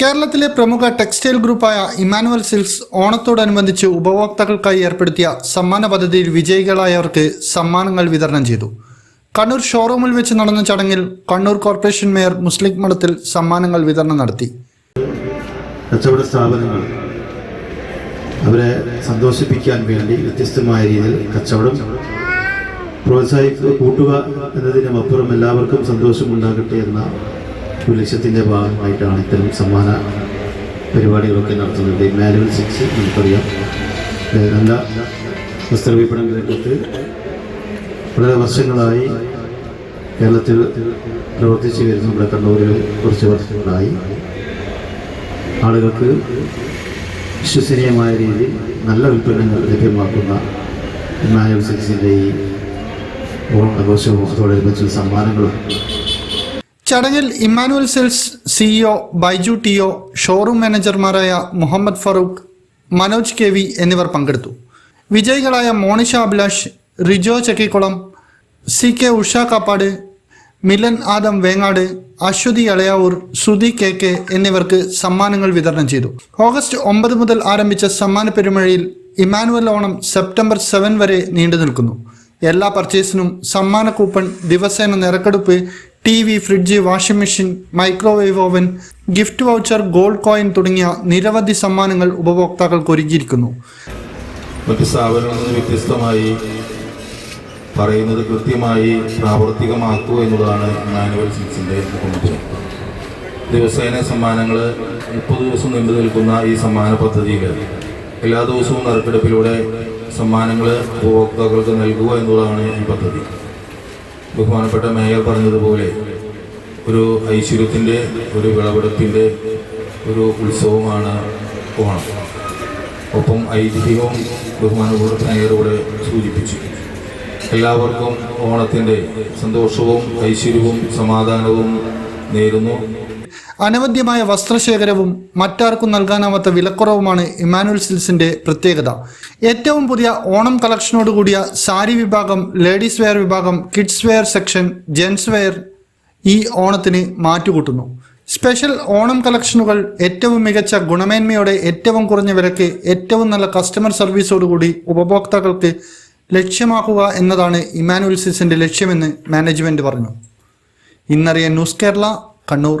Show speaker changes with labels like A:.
A: കേരളത്തിലെ പ്രമുഖ textile ഗ്രൂപ്പായ Emmanuel silks ഓണത്തോടനുബന്ധിച്ച് ഉപഭോക്താക്കൾക്കായി ഏർപ്പെടുത്തിയ സമ്മാന പദ്ധതിയിൽ വിജയികളായവർക്ക് സമ്മാനങ്ങൾ വിതരണം ചെയ്തു. കണ്ണൂർ ഷോറൂമിൽ വെച്ച് നടന്ന ചടങ്ങിൽ കണ്ണൂർ കോർപ്പറേഷൻ മേയർ മുസ്ലിം മഠത്തിൽ സമ്മാനങ്ങൾ വിതരണം നടത്തി.
B: കച്ചവട സ്ഥാപനങ്ങൾ അവരെ സന്തോഷിപ്പിക്കാൻ വേണ്ടി വ്യത്യസ്തമായ രീതിയിൽ കച്ചവടം പ്രോത്സാഹിക്കുക കൂട്ടുക എന്നതിനും അപ്പുറം എല്ലാവർക്കും സന്തോഷമുണ്ടാകട്ടെ എന്ന ഒരു ലക്ഷ്യത്തിന്റെ ഭാഗമായിട്ടാണ് ഇത്തരം സമ്മാന പരിപാടികളൊക്കെ നടത്തുന്നത്. മാനുവൽ സിക്സ് നമുക്കറിയാം. നല്ല വസ്ത്രവിപണന രംഗത്ത് വളരെ വർഷങ്ങളായി കേരളത്തിൽ പ്രവർത്തിച്ചു വരുന്ന ഇവിടെ കണ്ണൂരിൽ കുറച്ച് വർഷങ്ങളായി ആളുകൾക്ക് വിശ്വസനീയമായ രീതിയിൽ നല്ല ഉൽപ്പന്നങ്ങൾ ലഭ്യമാക്കുന്ന മാനുവൽ സിക്സിന്റെ ഈ
A: ചടങ്ങിൽ Emmanuel Silks CEO Baiju T O showroom മാനേജർമാരായ Muhammad Farooq Manoj K V എന്നിവർ പങ്കെടുത്തു. വിജയികളായ Monisha Abhilash Rijo Chakkikkulam C K Usha Kappad Milan Adam Vengad Aswathi Alavur Sruthi K K എന്നിവർക്ക് സമ്മാനങ്ങൾ വിതരണം ചെയ്തു. ഓഗസ്റ്റ് ഒമ്പത് മുതൽ ആരംഭിച്ച സമ്മാന പെരുമഴയിൽ ഇമാനുവൽ ഓണം സെപ്റ്റംബർ സെവൻ വരെ നീണ്ടു നിൽക്കുന്നു എല്ലാ പർച്ചേസിനും സമ്മാന കൂപ്പൺ ദിവസേന നിറക്കെടുപ്പ് T V fridge washing machine microwave oven gift voucher gold coin തുടങ്ങിയ നിരവധി സമ്മാനങ്ങൾ ഉപഭോക്താക്കൾക്ക് ഒരുക്കിയിരിക്കുന്നു.
C: വ്യത്യസ്തമായി പറയുന്നത് കൃത്യമായി പ്രാവർത്തികമാക്കുക എന്നുള്ളതാണ് മാനുവൽ സിക്സിന്റെ മുഖമുദ്രം ദിവസേന സമ്മാനങ്ങൾ മുപ്പത് ദിവസം നീണ്ടു നിൽക്കുന്ന ഈ സമ്മാന പദ്ധതിയിൽ എല്ലാ ദിവസവും നറുക്കെടുപ്പിലൂടെ സമ്മാനങ്ങൾ ഉപഭോക്താക്കൾക്ക് നൽകുക എന്നുള്ളതാണ് ഈ പദ്ധതി. ബഹുമാനപ്പെട്ട മേയർ പറഞ്ഞതുപോലെ ഒരു ഐശ്വര്യത്തിന്റെ ഒരു വിളവെടുപ്പിന്റെ ഒരു ഉത്സവമാണ് ഓണം. ഒപ്പം ഐതിഹ്യവും ബഹുമാനപ്പെട്ട മേയറോടെ സൂചിപ്പിച്ചു. എല്ലാവർക്കും ഓണത്തിന്റെ സന്തോഷവും ഐശ്വര്യവും സമാധാനവും നേരുന്നു.
A: അനവധ്യമായ വസ്ത്രശേഖരവും മറ്റാർക്കും നൽകാനാവാത്ത വിലക്കുറവുമാണ് ഇമാനുവൽ സിൽസിന്റെ പ്രത്യേകത. ഏറ്റവും പുതിയ ഓണം കളക്ഷനോട് കൂടിയ സാരി വിഭാഗം ലേഡീസ് വെയർ വിഭാഗം kids wear section gents wear ഈ ഓണത്തിന് മാറ്റുകൂട്ടുന്നു. സ്പെഷ്യൽ ഓണം കളക്ഷനുകൾ ഏറ്റവും മികച്ച ഗുണമേന്മയോടെ ഏറ്റവും കുറഞ്ഞ വിലക്ക് ഏറ്റവും നല്ല കസ്റ്റമർ സർവീസോടുകൂടി ഉപഭോക്താക്കൾക്ക് ലക്ഷ്യമാക്കുക എന്നതാണ് ഇമാനുവൽ സിൽസിന്റെ ലക്ഷ്യമെന്ന് മാനേജ്മെന്റ് പറഞ്ഞു. ഇന്നറിയ ന്യൂസ് കേരള കണ്ണൂർ.